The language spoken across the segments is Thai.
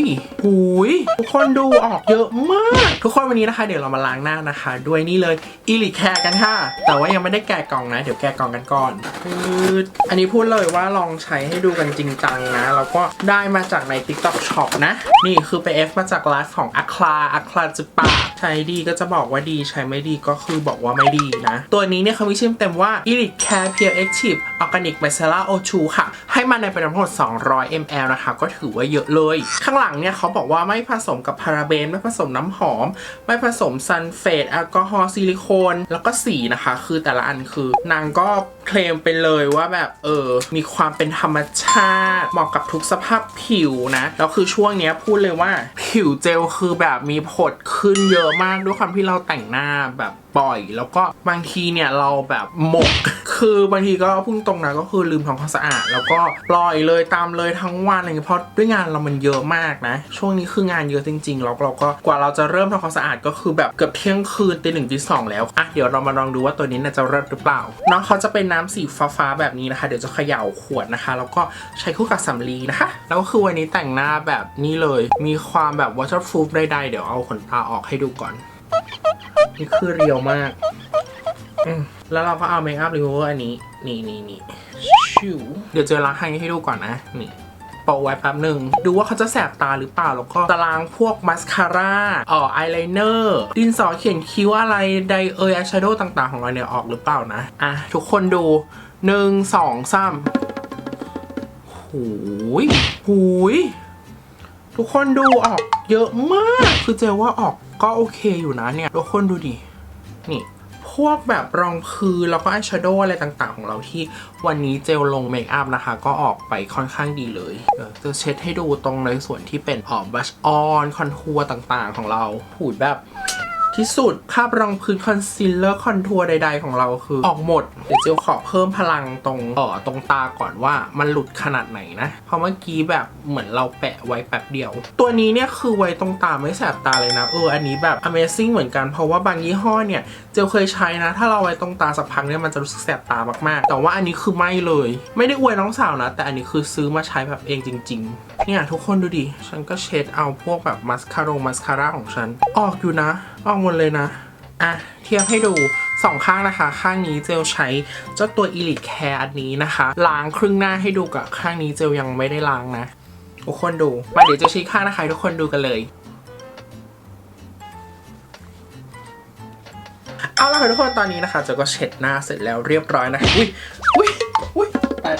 ยหูยทุกคนดูออกเยอะมาก ทุกคนวันนี้นะคะ เดี๋ยวเรามาล้างหน้านะคะ ด้วยนี่เลยอีลิแคร์กันค่ะ แต่ว่ายังไม่ได้แกะกล่องนะ เดี๋ยวแกะกล่องกันก่อนคืออันนี้พูดเลยว่าลองใช้ให้ดูกันจริงจังนะ แล้วก็ได้มาจากใน TikTok Shop นะ นี่คือไป F มาจากไลฟ์ของอัคลาอัคลาจุปาใช้ดีก็จะบอกว่าดีใช้ไม่ดีก็คือบอกว่าไม่ดีนะ ตัวนี้เนี่ยเขามีชื่อเต็มว่า Elite Care Pure Active Organic Micellar O2 ค่ะ ให้มาในปริมาณทั้งหมด 200 ml นะคะ ก็ถือว่าเยอะเลย ข้างหลังเนี่ยเขาบอกว่าไม่ผสมกับพาราเบน ไม่ผสมน้ำหอม ไม่ผสมซัลเฟตแอลกอฮอล์ซิลิโคน แล้วก็สีนะคะ คือแต่ละอันคือนางก็เคลมไปเลยว่าแบบเออ มีความเป็นธรรมชาติ เหมาะกับทุกสภาพผิวนะ แล้วคือช่วงเนี้ยพูดเลยว่าผิวเจลคือแบบมีผดขึ้นเยอะมากด้วยความที่เราแต่งหน้าแบบบ่อย แล้วก็บางทีเนี่ยเราแบบหมก คือบางทีก็พุ่งตรงนะก็คือลืมทำความสะอาด แล้วก็ปล่อยเลยตามเลยทั้งวันอะไรเงี้ยเพราะด้วยงานเรามันเยอะมากนะ ช่วงนี้คืองานเยอะจริงๆแล้วเราก็กว่าเราจะเริ่มทำความสะอาดก็คือแบบเกือบเที่ยงคืนตีหนึ่งตีสองแล้วอะเดี๋ยวเรามาลองดูว่าตัวนี้นจะเลิศหรือเปล่าน้องเขาจะเป็นน้ำสีฟ้าๆแบบนี้นะคะ เดี๋ยวจะเขย่าขวดนะคะ แล้วก็ใช้คู่กับสำลีนะคะ แล้วก็คือวันนี้แต่งหน้าแบบนี้เลย มีความแบบ waterproof ใดๆเดี๋ยวเอาขนตาออกให้ดูก่อน นี่คือเรียวมากมแล้วเราก็เอาเมคอัพรีมูเวอร์อันนี้ นี่นี่นี่ชิวเดี๋ยวเจอล้างให้ให้ดูก่อนนะ นี่โปะไว้แป๊บหนึ่ง ดูว่าเขาจะแสบตาหรือเปล่า แล้วก็ตารางพวกมัสคาร่าอ๋ออายไลเนอร์ดินสอเขียนคิ้วอะไรไดเออร์อายแชโดว์ต่างๆ ของเราเนี่ยออกหรือเปล่านะ อะ ทุกคนดูหนึ่งสองสามหูยหูยทุกคนดูออกเยอะมาก คือเจอว่าออก ก็โอเคอยู่นะเนี่ยทุกคนดูดิ นี่ พวกแบบรองพื้นแล้วก็อายแชโดว์อะไรต่างๆ ของเราที่วันนี้เจลลงเมคอัพนะคะ ก็ออกไปค่อนข้างดีเลยเดี๋ยวจะเช็ดให้ดูตรงในส่วนที่เป็นออกบัชออน คอนทัวร์ต่างๆ ของเรา ผูดแบบ ที่สุดคราบรองพื้นคอนซีลเลอร์คอนทัวร์ใด ๆ ของเราคือออกหมด เดี๋ยวเจลขอเพิ่มพลังตรงเอ่อตรงตาก่อนว่ามันหลุดขนาดไหนนะ เพราะเมื่อกี้แบบเหมือนเราแปะไว้แป๊บเดียว ตัวนี้เนี่ยคือไว้ตรงตาไม่แสบตาเลยนะ เอออันนี้แบบ Amazing เหมือนกัน เพราะว่าบางยี่ห้อเนี่ยเจลเคยใช้นะ ถ้าเราไว้ตรงตาสักพักเนี่ยมันจะรู้สึกแสบตามากๆ แต่ว่าอันนี้คือไม่เลย ไม่ได้อวยน้องสาวนะ แต่อันนี้คือซื้อมาใช้แบบเองจริง ๆ เนี่ยทุกคนดูดิฉันก็เช็ดเอาพวกแบบมัสคาโรมัสคาร่าของฉันออกอยู่นะออกหมดเลยนะ อะ เทียบให้ดูสองข้างนะคะ ข้างนี้เจลใช้เจ้าตัว Elite Care อันนี้นะคะ ล้างครึ่งหน้าให้ดูกับข้างนี้เจลยังไม่ได้ล้างนะ ทุกคนดู มาเดี๋ยวจะชี้ข้างนะคะ ทุกคนดูกันเลยเอาละค่ะทุกคนตอนนี้นะคะเจลก็เช็ดหน้าเสร็จแล้วเรียบร้อยนะคะอุ้ย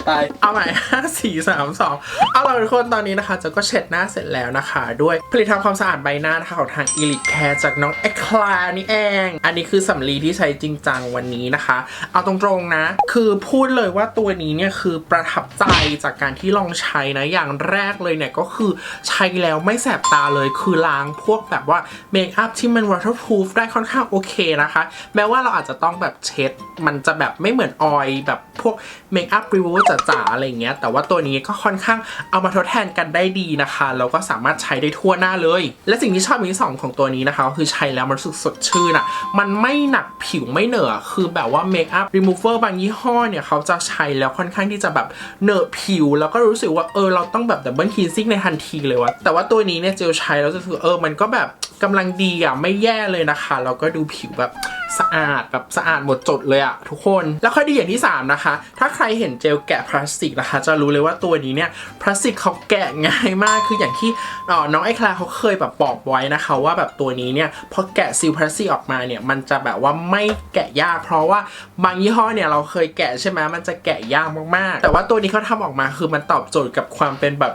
ตาย เอาใหม่ห้าสี่สามสองเอาล่ะทุกคนตอนนี้นะคะเจลก็เช็ดหน้าเสร็จแล้วนะคะ ด้วยผลิตภัณฑ์ความสะอาดใบหน้านะคะของทาง Elite Care จากน้องเอคลานี่เอง อันนี้คือสำลีที่ใช้จริงจังวันนี้นะคะ เอาตรงๆนะ คือพูดเลยว่าตัวนี้เนี่ยคือประทับใจจากการที่ลองใช้นะ อย่างแรกเลยเนี่ยก็คือใช้แล้วไม่แสบตาเลย คือล้างพวกแบบว่าเมคอัพที่มัน waterproof ได้ค่อนข้างโอเคนะคะ แม้ว่าเราอาจจะต้องแบบเช็ด มันจะแบบไม่เหมือนออยแบบพวกเมคอัพรีเวอร์จ๋าๆอะไรเงี้ย แต่ว่าตัวนี้ก็ค่อนข้างเอามาทดแทนกันได้ดีนะคะแล้วก็สามารถใช้ได้ทั่วหน้าเลย และสิ่งที่ชอบอย่างที่สองของตัวนี้นะคะคือใช้แล้วมันรู้สึกสดชื่นอะมันไม่หนักผิวไม่เหนอะคือแบบว่าเมคอัพรีมูเวอร์บางยี่ห้อเนี่ยเขาจะใช้แล้วค่อนข้างที่จะแบบเหนอะผิว แล้วก็รู้สึกว่าเออเราต้องแบบดับเบิลคีซิ่งในทันทีเลยวะแต่ว่าตัวนี้เนี่ยเจลใช้แล้วจะรู้สึกเออมันก็แบบกำลังดีอะไม่แย่เลยนะคะแล้วก็ดูผิวแบบ สะอาดแบบสะอาดหมดจดเลยอะทุกคนแล้วข้อดีอย่างที่ 3 นะคะ ถ้าใครเห็นเจลแกะพลาสติกนะคะ จะรู้เลยว่าตัวนี้เนี่ยพลาสติกเขาแกะง่ายมากคืออย่างที่อ่อน้องไอคลาเขาเคยแบบบอกไว้นะคะ ว่าแบบตัวนี้เนี่ยพอแกะซีลพลาสติกออกมาเนี่ยมันจะแบบว่าไม่แกะยาก เพราะว่าบางยี่ห้อเนี่ยเราเคยแกะใช่ไหมมันจะแกะยากมากๆ แต่ว่าตัวนี้เขาทำออกมาคือมันตอบโจทย์กับความเป็นแบบ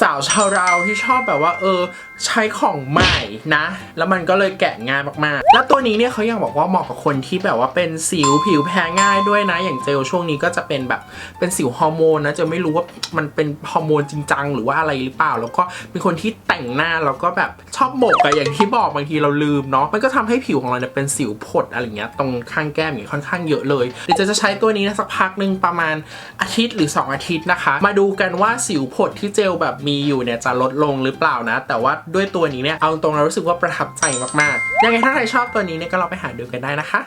สาวชาวเราที่ชอบแบบว่า เออ ใช้ของใหม่นะ แล้วมันก็เลยแกะง่ายมากๆ แล้วตัวนี้เนี่ยเขายังบอกว่าเหมาะกับคนที่แบบว่าเป็นสิวผิวแพ้ง่ายด้วยนะ อย่างเจลช่วงนี้ก็จะเป็นแบบเป็นสิวฮอร์โมนนะจะไม่รู้ว่ามันเป็นฮอร์โมนจริงจังหรือว่าอะไรหรือเปล่า แล้วก็เป็นคนที่แต่งหน้าแล้วก็แบบชอบหมกอะอย่างที่บอกบางทีเราลืมเนาะมันก็ทำให้ผิวของเราเนี่ยเป็นสิวผดอะไรเงี้ยตรงข้างแก้มอย่างเงี้ยค่อนข้างเยอะเลยเดี๋ยวจะใช้ตัวนี้นะสักพักหนึ่งประมาณอาทิตย์หรือ 2 อาทิตย์นะคะ มาดูกันว่าสิวผดที่เจลแบบแบบมีอยู่เนี่ยจะลดลงหรือเปล่านะ แต่ว่าด้วยตัวนี้เนี่ยเอาตรงเรารู้สึกว่าประทับใจมากๆยังไงถ้าใครชอบตัวนี้เนี่ยก็ลองไปหาดูกันได้นะคะ